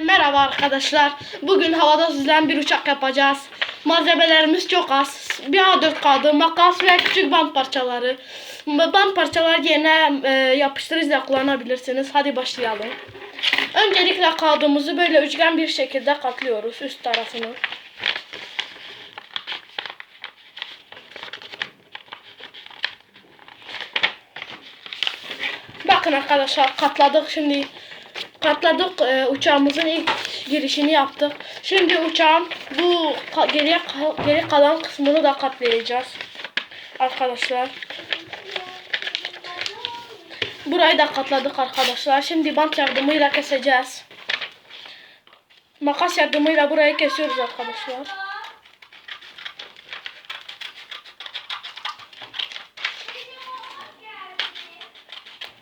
Merhaba arkadaşlar. Bugün havada süzülen bir uçak yapacağız. Malzemelerimiz çok az. Bir A4 kağıdı, makas ve küçük bant parçaları. Bant parçaları yerine e, yapıştırıcıyla kullanabilirsiniz. Hadi başlayalım. Öncelikle kağıdımızı böyle üçgen bir şekilde katlıyoruz üst tarafını. Bakın arkadaşlar katladık şimdi katladık e, uçağımızın ilk girişini yaptık. Şimdi uçağın bu geriye geri kalan kısmını da katlayacağız. Arkadaşlar. Burayı da katladık arkadaşlar. Şimdi bant yardımıyla keseceğiz. Makas yardımıyla burayı kesiyoruz arkadaşlar.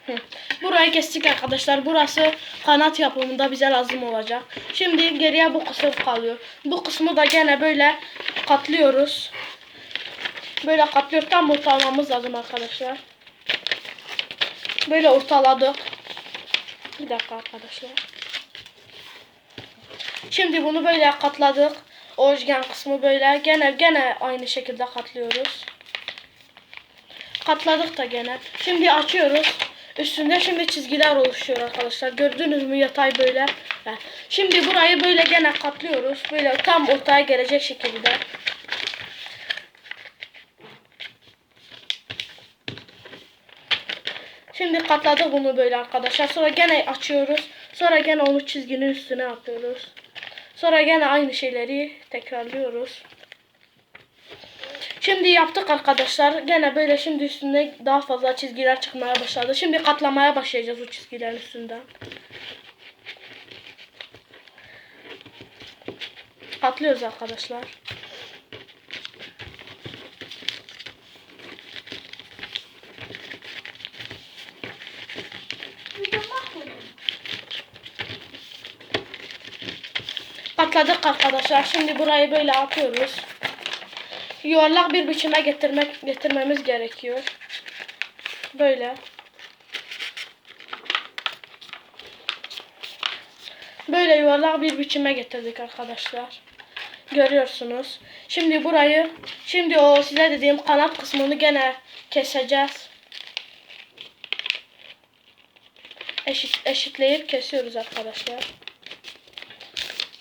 Hı. Burayı kestik arkadaşlar. Burası kanat yapımında bize lazım olacak. Şimdi geriye bu kısım kalıyor. Bu kısmı da gene böyle katlıyoruz. Böyle katlıyor. Tam ortalamamız lazım arkadaşlar. Böyle ortaladık. Bir dakika arkadaşlar. Şimdi bunu böyle katladık. Orijinal kısmı böyle. Gene gene aynı şekilde katlıyoruz. Katladık da gene. Şimdi açıyoruz. Üstünde şimdi çizgiler oluşuyor arkadaşlar. Gördünüz mü yatay böyle. Şimdi burayı böyle gene katlıyoruz. Böyle tam ortaya gelecek şekilde. Şimdi katladık bunu böyle arkadaşlar. Sonra gene açıyoruz. Sonra gene onu çizginin üstüne atıyoruz. Sonra gene aynı şeyleri tekrarlıyoruz. Şimdi yaptık arkadaşlar. Gene böyle şimdi üstünde daha fazla çizgiler çıkmaya başladı. Şimdi katlamaya başlayacağız o çizgilerin üstünden. Katlıyoruz arkadaşlar. Katladık arkadaşlar. Şimdi burayı böyle atıyoruz. Yuvarlak bir biçime getirmek getirmemiz gerekiyor. Böyle. Böyle yuvarlak bir biçime getirdik arkadaşlar. Görüyorsunuz. Şimdi burayı, şimdi o size dediğim kanat kısmını gene keseceğiz. Eşit, eşitleyip kesiyoruz arkadaşlar.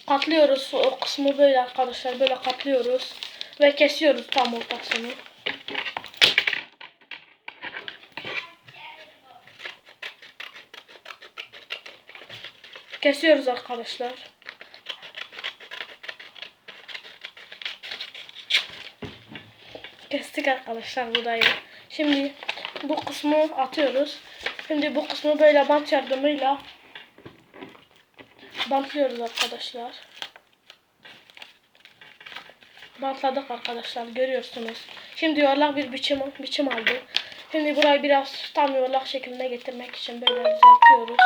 Katlıyoruz o kısmı böyle arkadaşlar. Böyle katlıyoruz. Ve kesiyoruz tam ortasını. Kesiyoruz arkadaşlar. Kestik arkadaşlar burayı. Şimdi bu kısmı atıyoruz. Şimdi bu kısmı böyle bant yardımıyla bantlıyoruz arkadaşlar. Bantladık arkadaşlar görüyorsunuz. Şimdi yuvarlak bir biçim biçim aldı. Şimdi burayı biraz tam yuvarlak şekline getirmek için böyle düzeltiyoruz.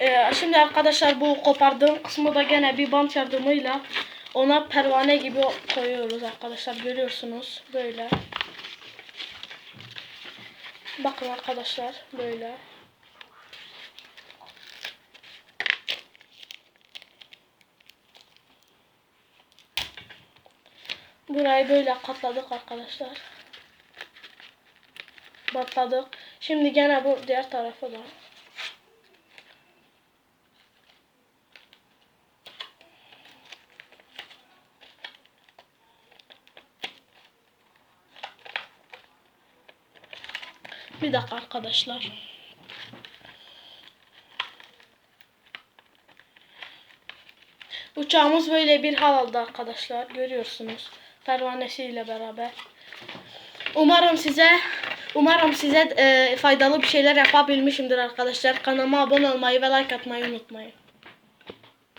Ee, şimdi arkadaşlar bu kopardığım kısmı da gene bir bant yardımıyla ona pervane gibi koyuyoruz arkadaşlar görüyorsunuz böyle. Bakın arkadaşlar böyle. Burayı böyle katladık arkadaşlar. Batladık. Şimdi gene bu diğer tarafa da. Bir dakika arkadaşlar. Uçağımız böyle bir hal aldı arkadaşlar. Görüyorsunuz. Pervanesiyle beraber. Umarım size umarım size e, faydalı bir şeyler yapabilmişimdir arkadaşlar. Kanalıma abone olmayı ve like atmayı unutmayın.